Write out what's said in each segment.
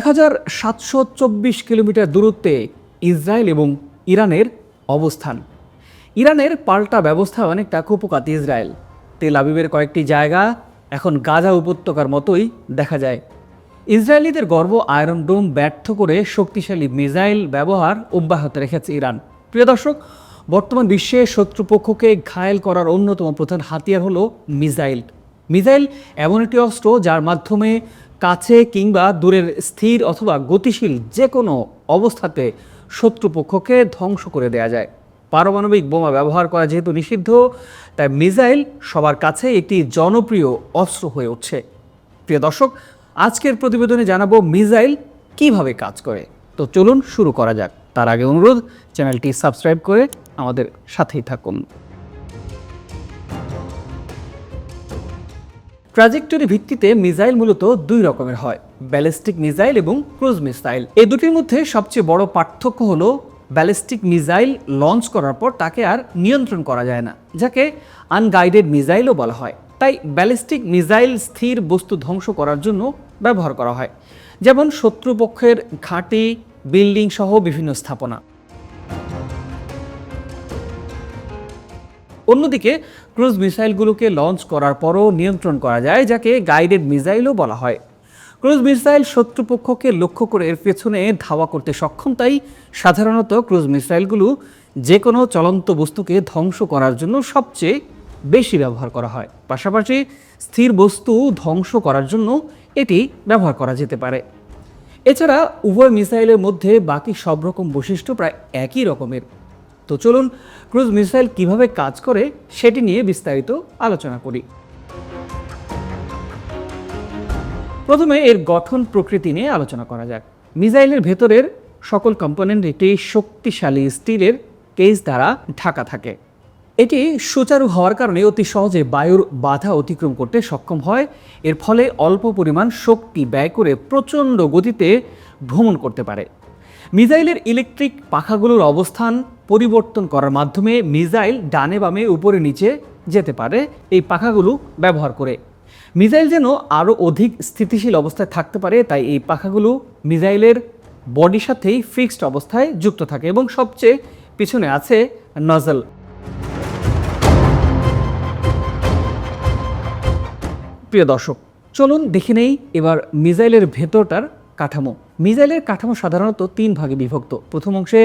এক হাজার সাতশো চব্বিশ কিলোমিটার দূরত্বে ইসরায়েল এবং ইরানের অবস্থান। ইরানের পাল্টা ব্যবস্থা অনেকটা কুপকাত ইসরায়েল। তেল আবিবের কয়েকটি জায়গা এখন গাজা উপত্যকার মতোই দেখা যায়। ইসরায়েলিদের গর্ব আয়রন ডোম ব্যর্থ করে শক্তিশালী মিসাইল ব্যবহার অব্যাহত রেখেছে ইরান। প্রিয় দর্শক, বর্তমান বিশ্বে শত্রুপক্ষকে ঘায়েল করার অন্যতম প্রধান হাতিয়ার হলো মিসাইল। মিসাইল এমন একটি অস্ত্র যার মাধ্যমে কাছে কিংবা দূরের স্থির অথবা গতিশীল যে কোনো অবস্থাতে শত্রুপক্ষকে ধ্বংস করে দেয়া যায়। পারমাণবিক বোমা ব্যবহার করা যেহেতু নিষিদ্ধ, তাই মিসাইল সবার কাছে একটি জনপ্রিয় অস্ত্র হয়ে উঠছে। প্রিয় দর্শক, আজকের প্রতিবেদনে জানাব মিসাইল কীভাবে কাজ করে। তো চলুন শুরু করা যাক। তার আগে অনুরোধ, চ্যানেলটি সাবস্ক্রাইব করে আমাদের সাথেই থাকুন। ট্রাজেক্টরি ভিত্তিতে মিসাইল মূলত দুই রকমের হয় ব্যালিস্টিক মিসাইল এবং ক্রুজ মিসাইল এই দুটির মধ্যে সবচেয়ে বড় পার্থক্য হলো ব্যালিস্টিক মিসাইল লঞ্চ করার পর তাকে আর নিয়ন্ত্রণ করা যায় না, যাকে আনগাইডেড মিসাইলও বলা হয়। তাই ব্যালিস্টিক মিসাইল স্থির বস্তু ধ্বংস করার জন্য ব্যবহার করা হয়, যেমন শত্রুপক্ষের ঘাঁটি বিল্ডিং সহ বিভিন্ন স্থাপনা। অন্যদিকে ক্রুজ মিসাইলগুলোকে লঞ্চ করার পরও নিয়ন্ত্রণ করা যায়, যাকে গাইডেড মিসাইলও বলা হয়। ক্রুজ মিসাইল শত্রুপক্ষকে লক্ষ্য করে এর পেছনে ধাওয়া করতে সক্ষম, তাই সাধারণত ক্রুজ মিসাইলগুলো যে কোনো চলন্ত বস্তুকে ধ্বংস করার জন্য সবচেয়ে বেশি ব্যবহার করা হয়। পাশাপাশি স্থির বস্তু ধ্বংস করার জন্য এটি ব্যবহার করা যেতে পারে। এছাড়া উভয় মিসাইলের মধ্যে বাকি সব রকম বৈশিষ্ট্য প্রায় একই রকমের। তো চলুন ক্রুজ মিসাইল কীভাবে কাজ করে সেটি নিয়ে বিস্তারিত আলোচনা করি। প্রথমে এর গঠন প্রকৃতি নিয়ে আলোচনা করা যাক। মিসাইলের ভেতরের সকল কম্পোনেন্ট একটি শক্তিশালী স্টিলের কেস দ্বারা ঢাকা থাকে। এটি সুচারু হওয়ার কারণে অতি সহজে বায়ুর বাধা অতিক্রম করতে সক্ষম হয়। এর ফলে অল্প পরিমাণ শক্তি ব্যয় করে প্রচণ্ড গতিতে ভ্রমণ করতে পারে। মিসাইলের ইলেকট্রিক পাখাগুলোর অবস্থান পরিবর্তন করার মাধ্যমে মিসাইল ডানে বামে উপরে নিচে যেতে পারে এই পাখাগুলো ব্যবহার করে। মিসাইল যেন আরও অধিক স্থিতিশীল অবস্থায় থাকতে পারে, তাই এই পাখাগুলো মিসাইলের বডির সাথেই ফিক্সড অবস্থায় যুক্ত থাকে এবং সবচেয়ে পিছনে আছে নজল। প্রিয় দর্শক, চলুন দেখে নেই এবার মিসাইলের ভেতরটার কাঠামো। মিসাইলের কাঠামো সাধারণত তিন ভাগে বিভক্ত। প্রথম অংশে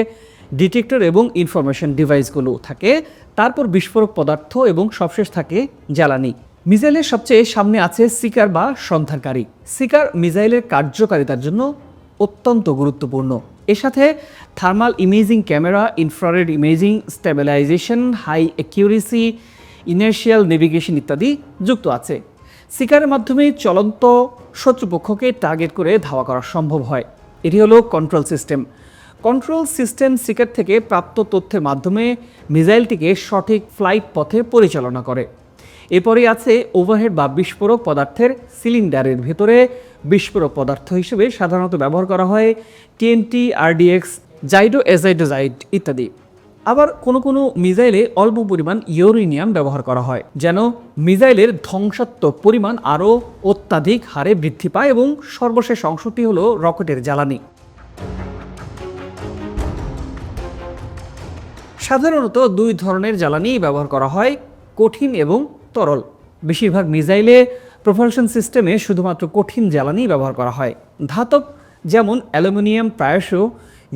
ডিটেক্টর এবং ইনফরমেশন ডিভাইসগুলো থাকে, তারপর বিস্ফোরক পদার্থ এবং সবশেষ থাকে জ্বালানি। মিসাইলের সবচেয়ে সামনে আছে সিকার বা সন্ধানকারী। সিকার মিসাইলের কার্যকারিতার জন্য অত্যন্ত গুরুত্বপূর্ণ। এর সাথে thermal imaging camera, infrared imaging, stabilisation, high accuracy, inertial navigation ইত্যাদি যুক্ত আছে। শিকারের মাধ্যমে চলন্ত শত্রুপক্ষকে টার্গেট করে ধাওয়া করা সম্ভব হয়। এটি হলো কন্ট্রোল সিস্টেম কন্ট্রোল সিস্টেম শিকার থেকে প্রাপ্ত তথ্যের মাধ্যমে মিসাইলটিকে সঠিক ফ্লাইট পথে পরিচালনা করে। এরপরে আছে ওভারহেড বা বিস্ফোরক পদার্থের সিলিন্ডারের ভেতরে বিস্ফোরক পদার্থ হিসেবে সাধারণত ব্যবহার করা হয় টিএনটি আরডিএক্স জাইডো এজাইডোজাইড ইত্যাদি। আবার কোনো কোনো মিসাইলে অল্প পরিমাণ ইউরেনিয়াম ব্যবহার করা হয়, যেন মিসাইলের ধ্বংসাত্মক পরিমাণ আরও অত্যাধিক হারে বৃদ্ধি পায় এবং সর্বশেষ অংশটি হলো রকেটের জ্বালানি। সাধারণত দুই ধরনের জ্বালানি ব্যবহার করা হয়, কঠিন এবং তরল। বেশিরভাগ মিসাইলে প্রপালশন সিস্টেমে শুধুমাত্র কঠিন জ্বালানি ব্যবহার করা হয়। ধাতব, যেমন অ্যালুমিনিয়াম প্রায়শ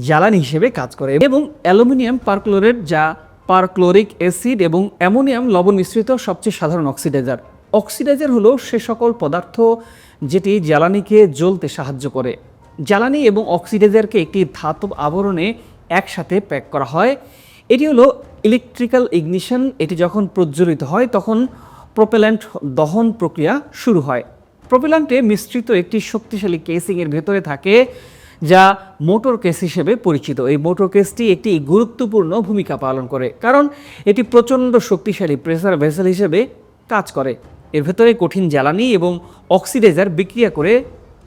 জ্বালানি হিসেবে কাজ করে। এবং অ্যালুমিনিয়াম পারক্লোরেট, যা পারক্লোরিক অ্যাসিড এবং অ্যামোনিয়াম লবণ মিশ্রিত সবচেয়ে সাধারণ অক্সিডাইজার। অক্সিডাইজার হলো সে সকল পদার্থ যেটি জ্বালানিকে জ্বলতে সাহায্য করে। জ্বালানি এবং অক্সিডাইজারকে একটি ধাতব আবরণে একসাথে প্যাক করা হয়। এটি হলো ইলেকট্রিক্যাল ইগনিশন। এটি যখন প্রজ্বলিত হয়, তখন প্রোপেল্যান্ট দহন প্রক্রিয়া শুরু হয়। প্রোপেল্যান্টে মিশ্রিত একটি শক্তিশালী কেসিংয়ের ভেতরে থাকে যা মোটর কেস হিসেবে পরিচিত। এই মোটর কেসটি একটি গুরুত্বপূর্ণ ভূমিকা পালন করে, কারণ এটি প্রচণ্ড শক্তিশালী প্রেসার ভেসেল হিসেবে কাজ করে। এর ভেতরে কঠিন জ্বালানি এবং অক্সিডাইজার বিক্রিয়া করে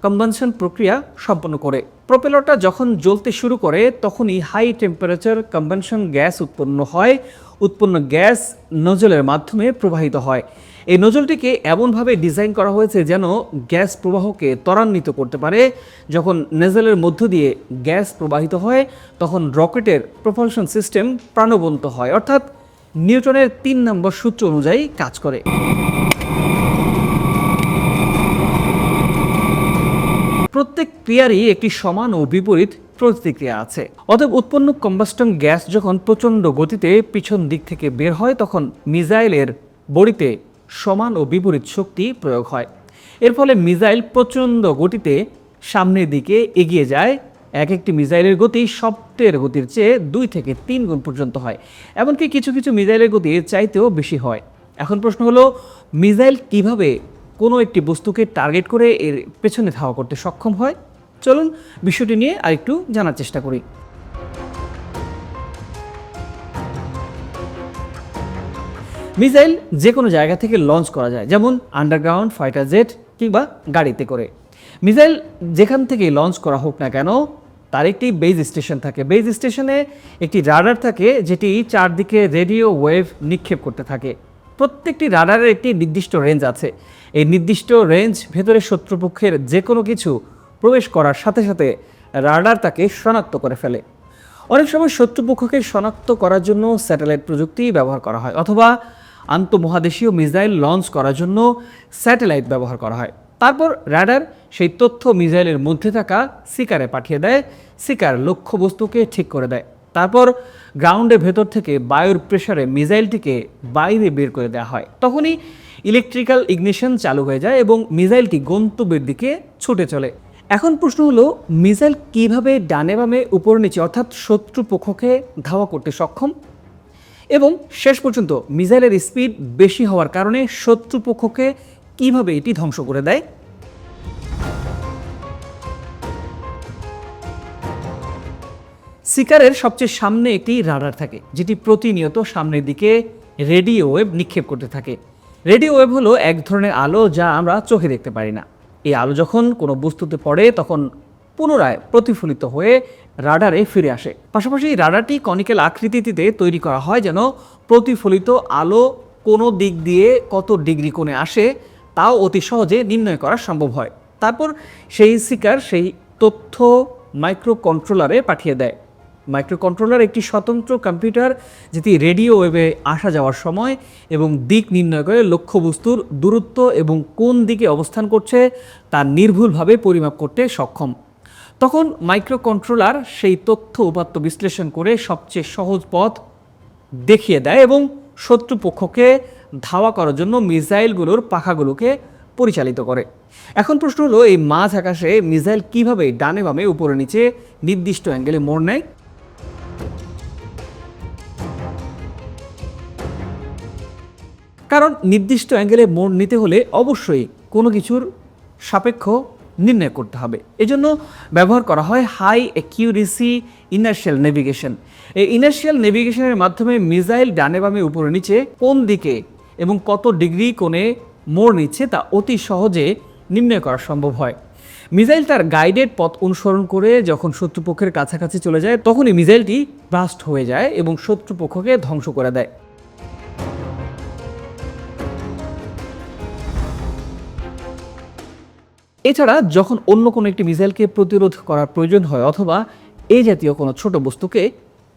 কম্বানশন প্রক্রিয়া সম্পন্ন করে। প্রপেলরটা যখন জ্বলতে শুরু করে, তখনই হাই টেম্পারেচার কম্বানশন গ্যাস উৎপন্ন হয়। উৎপন্ন গ্যাস নজলের মাধ্যমে প্রবাহিত হয়। এই নজলটিকে এমনভাবে ডিজাইন করা হয়েছে যেন গ্যাস প্রবাহকে ত্বরান্বিত করতে পারে। যখন নেজলের মধ্য দিয়ে গ্যাস প্রবাহিত হয়, তখন রকেটের প্রপালশন সিস্টেম প্রাণবন্ত হয়। অর্থাৎ নিউটনের তিন নম্বর সূত্র অনুযায়ী কাজ করে। প্রত্যেক ক্রিয়ারই একটি সমান ও বিপরীত প্রতিক্রিয়া আছে। অতএব উৎপন্ন কম্বাস্টন গ্যাস যখন প্রচণ্ড গতিতে পিছন দিক থেকে বের হয়, তখন মিসাইলের বড়িতে সমান ও বিপরীত শক্তি প্রয়োগ হয়। এর ফলে মিসাইল প্রচণ্ড গতিতে সামনের দিকে এগিয়ে যায়। এক একটি মিসাইলের গতি শব্দের গতির চেয়ে দুই থেকে তিন গুণ পর্যন্ত হয়। এমনকি কিছু কিছু মিসাইলের গতি চাইতেও বেশি হয়। এখন প্রশ্ন হলো, মিসাইল কীভাবে কোনো একটি বস্তুকে টার্গেট করে এর পেছনে ধাওয়া করতে সক্ষম হয়। চলুন বিষয়টি নিয়ে আরেকটু জানার চেষ্টা করি। মিসাইল যে কোনো জায়গা থেকে লঞ্চ করা যায়, যেমন আন্ডারগ্রাউন্ড ফাইটার জেট কিংবা গাড়িতে করে। মিসাইল যেখান থেকে লঞ্চ করা হোক না কেন, তার একটি বেজ স্টেশন থাকে। বেজ স্টেশনে একটি রাডার থাকে, যেটি চারদিকে রেডিও ওয়েভ নিক্ষেপ করতে থাকে। প্রত্যেকটি রাডারের একটি নির্দিষ্ট রেঞ্জ আছে। এই নির্দিষ্ট রেঞ্জ ভেতরে শত্রুপক্ষের যে কোনো কিছু প্রবেশ করার সাথে সাথে রাডার তাকে শনাক্ত করে ফেলে। অনেক সময় শত্রুপক্ষকে শনাক্ত করার জন্য স্যাটেলাইট প্রযুক্তি ব্যবহার করা হয় অথবা আন্তঃমহাদেশীয় মিসাইল লঞ্চ করার জন্য স্যাটেলাইট ব্যবহার করা হয়। তারপর রাডার সেই তথ্য মিসাইলের মধ্যে থাকা সিকারে পাঠিয়ে দেয় সিকার লক্ষ্যবস্তুকে ঠিক করে দেয়। তারপর গ্রাউন্ডের ভেতর থেকে বায়ুর প্রেসারে মিসাইলটিকে বাইরে বের করে দেওয়া হয়। তখনই ইলেকট্রিক্যাল ইগনিশন চালু হয়ে যায় এবং মিসাইলটি গন্তব্যের দিকে ছুটে চলে। এখন প্রশ্ন হলো, মিসাইল কীভাবে ডানে বামে উপর নিচে অর্থাৎ শত্রুপক্ষকে ধাওয়া করতে সক্ষম? এবং শেষ পর্যন্ত মিসাইলের স্পিড বেশি হওয়ার কারণে শত্রুপক্ষকে কীভাবে এটি ধ্বংস করে দেয়? শিকারের সবচেয়ে সামনে একটি রাডার থাকে, যেটি প্রতিনিয়ত সামনের দিকে রেডিও ওয়েব নিক্ষেপ করতে থাকে। রেডিও ওয়েভ হলো এক ধরনের আলো যা আমরা চোখে দেখতে পারি না। এই আলো যখন কোনো বস্তুতে পড়ে, তখন পুনরায় প্রতিফলিত হয়ে রাডারে ফিরে আসে। পাশাপাশি রাডারটি কনিক্যাল আকৃতিতে তৈরি করা হয় যেন প্রতিফলিত আলো কোনো দিক দিয়ে কত ডিগ্রি কোণে আসে তাও অতি সহজে নির্ণয় করা সম্ভব হয়। তারপর সেই শিকার সেই তথ্য মাইক্রো কন্ট্রোলারে পাঠিয়ে দেয়। মাইক্রো কন্ট্রোলার একটি স্বতন্ত্র কম্পিউটার যেটি রেডিও ওয়েবে আসা যাওয়ার সময় এবং দিক নির্ণয় করে লক্ষ্যবস্তুর দূরত্ব এবং কোন দিকে অবস্থান করছে তা নির্ভুলভাবে পরিমাপ করতে সক্ষম। তখন মাইক্রো কন্ট্রোলার সেই তথ্য উপাত্ত বিশ্লেষণ করে সবচেয়ে সহজ পথ দেখিয়ে দেয় এবং শত্রুপক্ষকে ধাওয়া করার জন্য মিসাইলগুলোর পাখাগুলোকে পরিচালিত করে। এখন প্রশ্ন হলো, এই মাঝ আকাশে মিসাইল কীভাবে ডানে বামে উপরে নিচে নির্দিষ্ট অ্যাঙ্গেলে মোড় নেয়? কারণ নির্দিষ্ট অ্যাঙ্গেলে মোড় নিতে হলে অবশ্যই কোনো কিছুর সাপেক্ষ নির্ণয় করতে হবে। এজন্য ব্যবহার করা হয় হাই অ্যাকিউরেসি ইনার্শিয়াল নেভিগেশন। এই ইনার্শিয়াল নেভিগেশনের মাধ্যমে মিসাইল ডানে বামে উপরে নিচে কোন দিকে এবং কত ডিগ্রি কোণে মোড় নিচ্ছে তা অতি সহজে নির্ণয় করা সম্ভব হয়। মিসাইল তার গাইডেড পথ অনুসরণ করে যখন শত্রুপক্ষের কাছাকাছি চলে যায়, তখনই মিসাইলটি ব্লাস্ট হয়ে যায় এবং শত্রুপক্ষকে ধ্বংস করে দেয়। এছাড়া যখন অন্য কোনো একটি মিসাইলকে প্রতিরোধ করার প্রয়োজন হয় অথবা এই জাতীয় কোনো ছোট বস্তুকে,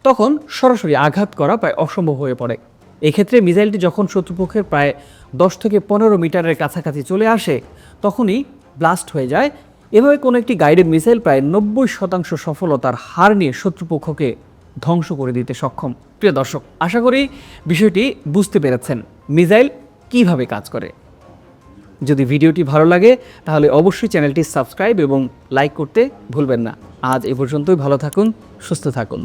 তখন সরাসরি আঘাত করা প্রায় অসম্ভব হয়ে পড়ে। এক্ষেত্রে মিসাইলটি যখন শত্রুপক্ষের প্রায় দশ থেকে পনেরো মিটারের কাছাকাছি চলে আসে, তখনই ব্লাস্ট হয়ে যায়। এভাবে কোনো একটি গাইডেড মিসাইল প্রায় নব্বই শতাংশ সফলতার হার নিয়ে শত্রুপক্ষকে ধ্বংস করে দিতে সক্ষম। প্রিয় দর্শক, আশা করি বিষয়টি বুঝতে পেরেছেন। মিসাইল কীভাবে কাজ করে? যদি ভিডিওটি ভালো লাগে, তাহলে অবশ্যই চ্যানেলটি সাবস্ক্রাইব এবং লাইক করতে ভুলবেন না। আজ এ পর্যন্তই, ভালো থাকুন, সুস্থ থাকুন।